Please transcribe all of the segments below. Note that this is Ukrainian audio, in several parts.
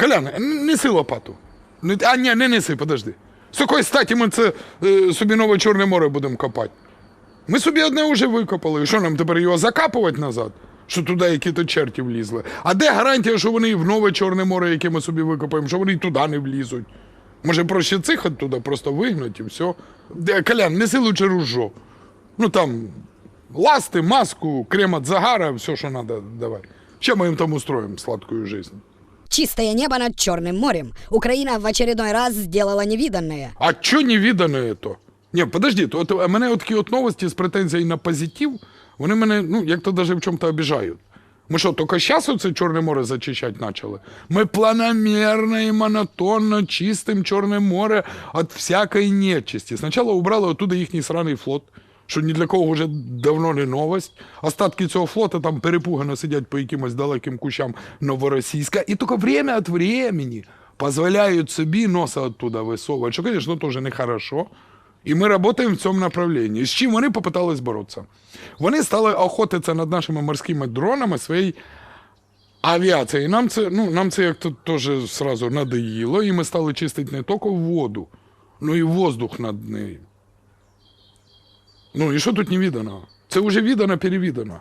Колян, неси лопату. А, ні, не неси, подожди. З якої статі ми це е, собі нове Чорне море будемо копати? Ми собі одне вже викопали. Що нам тепер його закапувати назад? Що туди які-то черті влізли. А де гарантія, що вони в нове Чорне море, яке ми собі викопаємо, що вони туди не влізуть? Може, проще цих оттуда просто вигнати і все. Колян, неси лучше ружо. Ну там ласти, маску, крем от загара, все, що треба, давай. Ще ми їм там устроїмо сладкую жизнь. Чистое небо над Черным морем. Украина в очередной раз сделала невиданное. А чо не відано это? Ні, подожди, то от, а мене от такі от новості з претензією на позитив, вони мене, ну, як-то даже в чому-то обіжають. Ми що, тільки зараз оце Чорне море зачищати почали? Ми планомерно і монотонно чистим Чорне море від всякої нечисті. Спочатку убрали оттуда їхній сраний флот, що ні для кого вже давно не новость. Остатки цього флота там перепугано сидять по якимось далеким кущам Новоросійська. І тільки время від времени позволяють собі носа оттуда висовувати, що, звісно, теж нехорошо. І ми працюємо в цьому направленні. З чим вони попитались боротися? Вони стали охотитися над нашими морськими дронами своєю авіацією. Нам це, ну, нам це як-то теж сразу надоїло, і ми стали чистити не тільки воду, ну і воздух над нею. Ну і що тут не відано? Це вже відано, перевідано.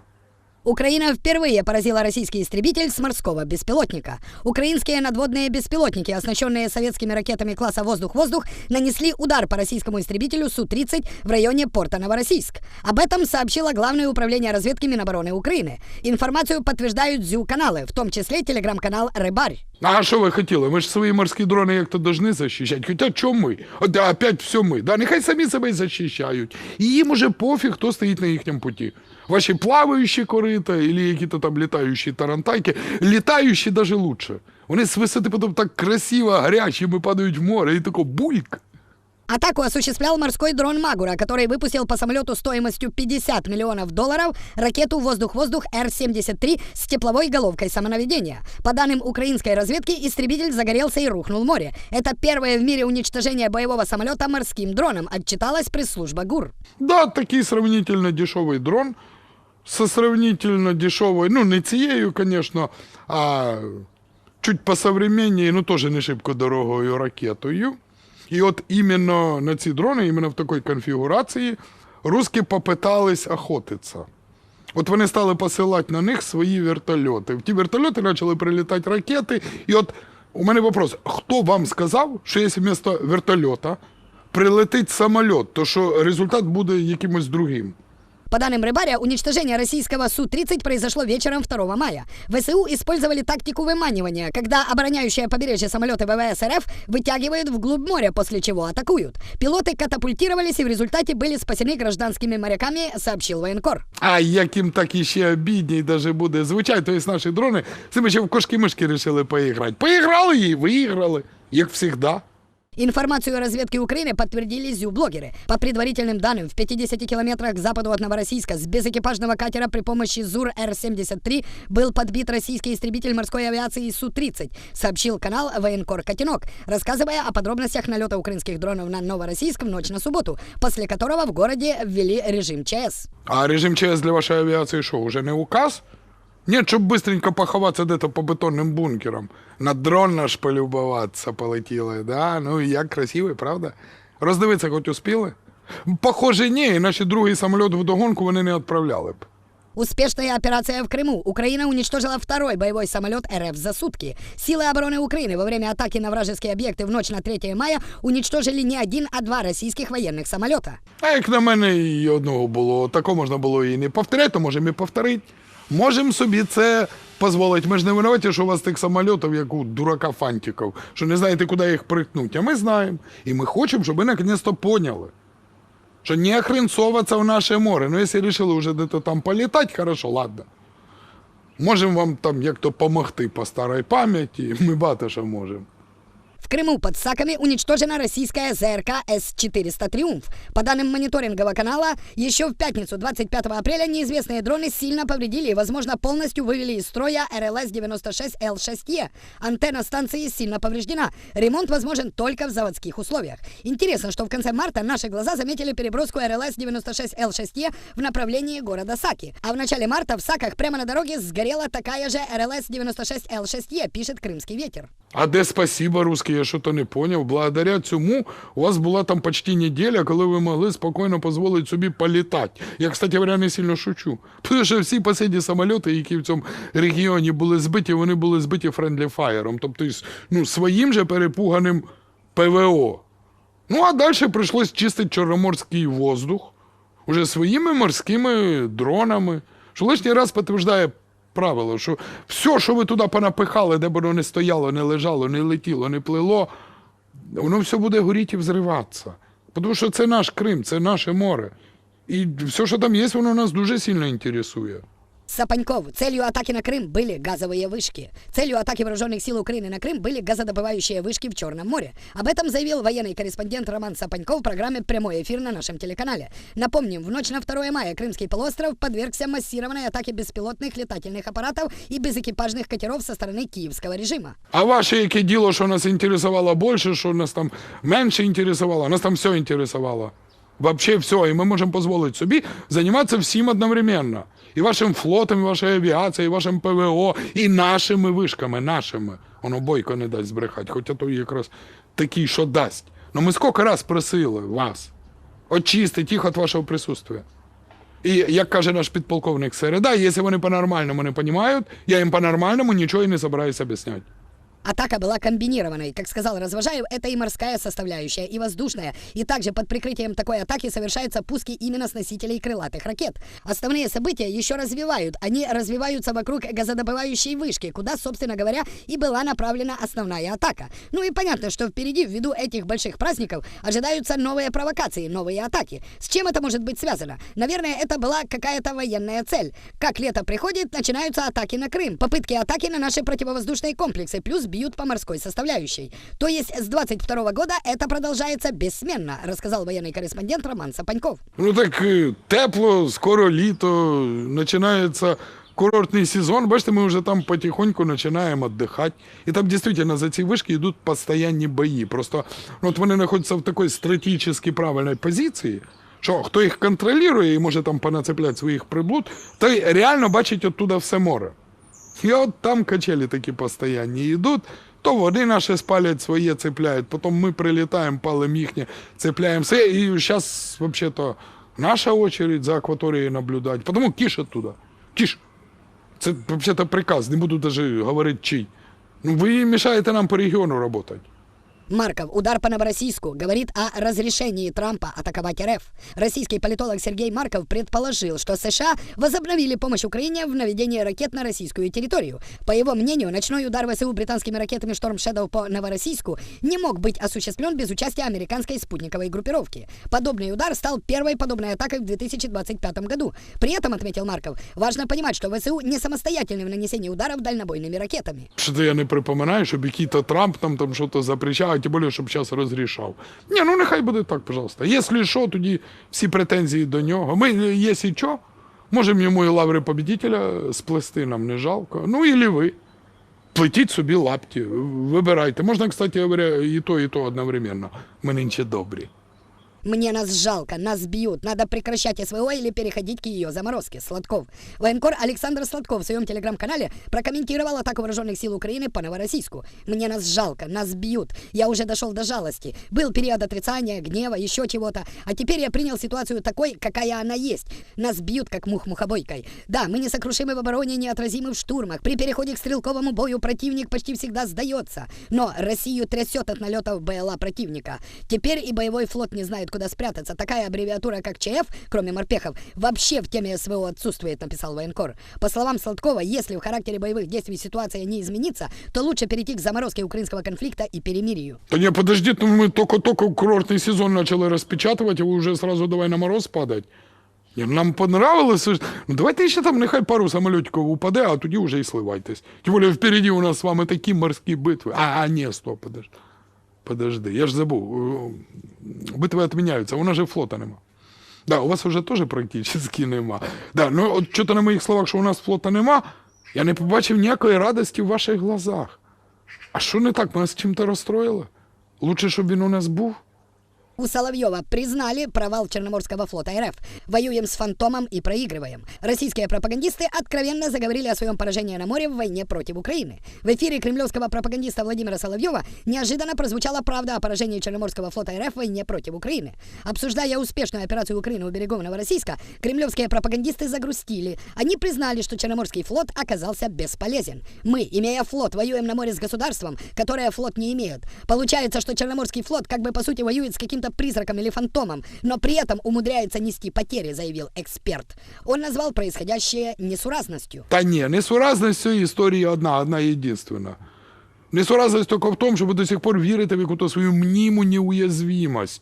Украина впервые поразила российский истребитель с морского беспилотника. Украинские надводные беспилотники, оснащенные советскими ракетами класса «Воздух-воздух», нанесли удар по российскому истребителю Су-30 в районе порта Новороссийск. Об этом сообщило Главное управление разведки Минобороны Украины. Информацию подтверждают ЗЮ-каналы, в том числе телеграм-канал «Рыбарь». А що ви хотіли? Ми ж свої морські дрони як-то должны захищати. Хоча чому ми? От, опять все ми. Да, нехай самі себе захищають. І їм уже пофіг, хто стоїть на їхньому путі. Ваші плаваючі корита, або якісь там літаючі тарантайки. Літаючі навіть лучше. Вони з висоти потім так красиво, гарячими падають в море, і тако бульк. Атаку осуществлял морской дрон Магура, который выпустил по самолету стоимостью 50 миллионов долларов ракету «Воздух-воздух Р-73» с тепловой головкой самонаведения. По данным украинской разведки, истребитель загорелся и рухнул в море. Это первое в мире уничтожение боевого самолета морским дроном, отчиталась пресс-служба ГУР. Да, такий сравнительно дешевий дрон. Со сравнительно дешевою, ну не цією, звісно, а чуть по современній, ну теж не шибко дорогою ракетою. І от іменно на ці дрони, іменно в такій конфігурації, русські попитались охотитися. От вони стали посилати на них свої вертольоти. В ті вертольоти почали прилітати ракети. І от у мене вопрос: хто вам сказав, що якщо вместо вертольота прилетить самоліт, то що результат буде якимось другим? По данным Рыбаря, уничтожение российского Су-30 произошло вечером 2 мая. ВСУ использовали тактику выманивания, когда обороняющие побережье самолеты ВВС РФ вытягивают вглубь моря, после чего атакуют. Пилоты катапультировались и в результате были спасены гражданскими моряками, сообщил военкор. А як їм так іще обідній даже буде. Звичайно, то є наші дрони, це ми ще в кошки-мишки вирішили поіграти. Поіграли і виіграли, як завжди. Информацию разведки Украины подтвердили ЗЮ-блогеры. По предварительным данным, в 50 километрах к западу от Новороссийска с безэкипажного катера при помощи ЗУР-Р-73 был подбит российский истребитель морской авиации Су-30, сообщил канал Военкор Котенок, рассказывая о подробностях налета украинских дронов на Новороссийск в ночь на субботу, после которого в городе ввели режим ЧС. А режим ЧС для вашої авіації що, уже не указ? Ні, щоб быстренько поховатися де-то по бетонним бункерам. На дрон наш полюбуватися полетіли, да? Ну і як красивий, правда? Роздивитися хоч успіли? Похоже, ні, іначе другий самоліт в догонку вони не відправляли б. Успешная операция в Крыму. Украина уничтожила второй боевой самолет РФ за сутки. Силы обороны Украины во время атаки на вражеские объекты в ночь на 3 мая уничтожили не один, а два российских военных самолета. А як на мене і одного було, тако можна було і не повторяти, то можемо і повторити. Можемо собі це дозволити. Ми ж не винуваті, що у вас тих самольотів, як у дурака фантиків, що не знаєте, куди їх притнути. А ми знаємо. І ми хочемо, щоб ви наконец-то поняли, що не охренцоваться в наше море. Ну, якщо вирішили вже десь там політати, хорошо, ладно. Можемо вам там як-то помогти по старій пам'яті, ми багато що можемо. В Крыму под Саками уничтожена российская ЗРК С-400 «Триумф». По данным мониторингового канала, еще в пятницу 25 апреля неизвестные дроны сильно повредили и, возможно, полностью вывели из строя РЛС-96Л6Е. Антенна станции сильно повреждена. Ремонт возможен только в заводских условиях. Интересно, что в конце марта наши глаза заметили переброску РЛС-96Л6Е в направлении города Саки. А в начале марта в Саках прямо на дороге сгорела такая же РЛС-96Л6Е, пишет «Крымский ветер». А де спасіба, русські, я що то не поняв. Благодаря цьому у вас була там почти неділя, коли ви могли спокійно дозволити собі політати. Я, кстати говоря, не сильно шучу. Тому що всі посідні самоліти, які в цьому регіоні були збиті, вони були збиті френдлі фаєром. Тобто, ну, своїм же перепуганим ПВО. Ну, а далі прийшлось чистити чорноморський воздух уже своїми морськими дронами. Що лишній раз підтверждає правило, що все, що ви туди понапихали, де б воно не стояло, не лежало, не летіло, не плило, воно все буде горіти і взриватися. Тому що це наш Крим, це наше море. І все, що там є, воно нас дуже сильно інтересує. Сапаньков, целью атаки на Крым были газовые вышки. Целью атаки вооруженных сил Украины на Крым были газодобывающие вышки в Черном море. Об этом заявил военный корреспондент Роман Сапаньков в программе «Прямой эфир» на нашем телеканале. Напомним, в ночь на 2 мая Крымский полуостров подвергся массированной атаке беспилотных летательных аппаратов и безэкипажных катеров со стороны киевского режима. А ваше яке діло, що нас інтересувало більше, що нас там менше інтересувало, нас там все інтересувало. Вообще все, і ми можемо дозволити собі займатися всім одновременно. І вашим флотом, і вашою авіацією, і вашим ПВО, і нашими вишками, нашими. Воно бойко не дасть збрехати, хоча то якраз такий, що дасть. Ну ми скільки раз просили вас очистити їх від вашого присутствия. І як каже наш підполковник Середа, якщо вони по-нормальному не розуміють, я їм по-нормальному нічого і не збираюся об'ясняти. Атака была комбинированной. Как сказал Развожаев, это и морская составляющая, и воздушная. И также под прикрытием такой атаки совершаются пуски именно с носителей крылатых ракет. Основные события еще развивают. Они развиваются вокруг газодобывающей вышки, куда, собственно говоря, и была направлена основная атака. Ну и понятно, что впереди, ввиду этих больших праздников, ожидаются новые провокации, новые атаки. С чем это может быть связано? Наверное, это была какая-то военная цель. Как лето приходит, начинаются атаки на Крым, попытки атаки на наши противовоздушные комплексы, плюс бьют по морской составляющей. То есть с 22 года это продолжается бессменно, рассказал военный корреспондент Роман Сапаньков. Ну так е, тепло, скоро літо, починається курортний сезон. Бачите, ми вже там потихоньку починаємо віддихати. І там дійсно за ці вишки йдуть постійні бої. Просто ну, от вони знаходяться в такій стратегічно правильній позиції. Що хто їх контролює і може там понацепляти своїх приблуд, той реально бачить оттуда все море. І от там качелі такі постоянні йдуть, то вони наші спалять своє, цепляють, потім ми прилітаємо, палимо їхнє, цепляємо все. І зараз, взагалі-то, наша очередь за акваторією наблюдати. Тому киш оттуда. Кіш. Це взагалі приказ, не буду навіть говорити чий. Ну, ви мішаєте нам по регіону працювати. Марков, удар по Новороссийску, говорит о разрешении Трампа атаковать РФ. Российский политолог Сергей Марков предположил, что США возобновили помощь Украине в наведении ракет на российскую территорию. По его мнению, ночной удар ВСУ британскими ракетами «Шторм Шэдоу» по Новороссийску не мог быть осуществлен без участия американской спутниковой группировки. Подобный удар стал первой подобной атакой в 2025 году. При этом, отметил Марков, важно понимать, что ВСУ не самостоятельны в нанесении ударов дальнобойными ракетами. Що-то я не припоминаю, щоб який-то Трамп там, там щось запрещав, а тим більше, щоб зараз розрішав. Ні, ну нехай буде так, пожалуйста. Якщо що, тоді всі претензії до нього. Ми, якщо що, можемо йому і лаври победителя сплести, нам не жалко. Ну, і ви. Плетіть собі лапті, вибирайте. Можна, кстати говоря, і то, і то одновременно. Ми нинче добрі. Мне нас жалко, нас бьют. Надо прекращать СВО или переходить к ее заморозке. Сладков. Военкор Александр Сладков в своем телеграм-канале прокомментировал атаку вооруженных сил Украины по Новороссийску. Мне нас жалко, нас бьют. Я уже дошел до жалости. Был период отрицания, гнева, еще чего-то. А теперь я принял ситуацию такой, какая она есть. Нас бьют, как мух мухобойкой. Да, мы несокрушимы в обороне, неотразимы в штурмах. При переходе к стрелковому бою противник почти всегда сдается. Но Россию трясет от налетов БЛА противника. Теперь и боевой флот не знает, куда спрятаться. Такая аббревиатура, как ЧФ, кроме морпехов, вообще в теме СВО отсутствует, написал военкор. По словам Сладкова, если в характере боевых действий ситуация не изменится, то лучше перейти к заморозке украинского конфликта и перемирию. Та ні, подожди, ну ми тільки-тільки курортний сезон почали розпечатувати, а ви вже сразу давай на мороз падать. Ні, ну, нам понравилося. ж. Ну давайте ще там нехай пару самолітиків упаде, а тоді вже і сливайтесь. Тим більше впереді у нас з вами такі морські битви. А, а ні, стоп, подожди. Подожди, я ж забув. Е, Битви відміняються, у нас же флота нема. Да, у вас вже теж практично нема. Да, ну от що-то на моїх словах, що у нас флота нема, я не побачив ніякої радості в ваших глазах. А що не так? Ми нас чим-то розстроїли? Лучше, щоб він у нас був. У Соловьева признали провал Черноморского флота РФ. Воюем с фантомом и проигрываем. Российские пропагандисты откровенно заговорили о своем поражении на море в войне против Украины. В эфире кремлевского пропагандиста Владимира Соловьева неожиданно прозвучала правда о поражении Черноморского флота РФ в войне против Украины. Обсуждая успешную операцию Украины у берегов Новороссийска, кремлевские пропагандисты загрустили. Они признали, что Черноморский флот оказался бесполезен. Мы, имея флот, воюем на море с государством, которое флот не имеет. Получается, что Черноморский флот как бы по сути воюет с каким-то призраком или фантомом, но при этом умудряется нести потери, заявил эксперт. Он назвал происходящее несуразностью. Та ні, несуразність цієї історії одна, одна єдинственна. Несуразність тільки в тому, що ви до сих пор вірите в якусь свою мніму неуязвимость.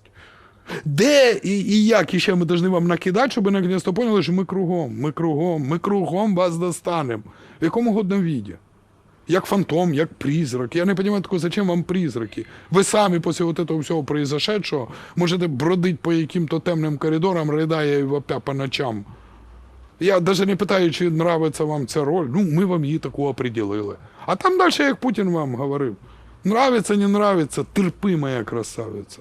Де і, і як іще ми повинні вам накидати, щоб ви наконець-то поняли, що ми кругом, ми кругом, ми кругом вас достанемо. В якому годному віді. Як фантом, як призрак. Я не розумію такого, зачем вам призраки. Ви самі після вот этого всього произошедшого можете бродити по яким-то темним коридорам, ридає і вопя по ночам. Я навіть не питаю, чи нравиться вам ця роль. Ну, ми вам її таку определили. А там далі, як Путін вам говорив, нравиться, не нравиться, терпи, моя красавиця.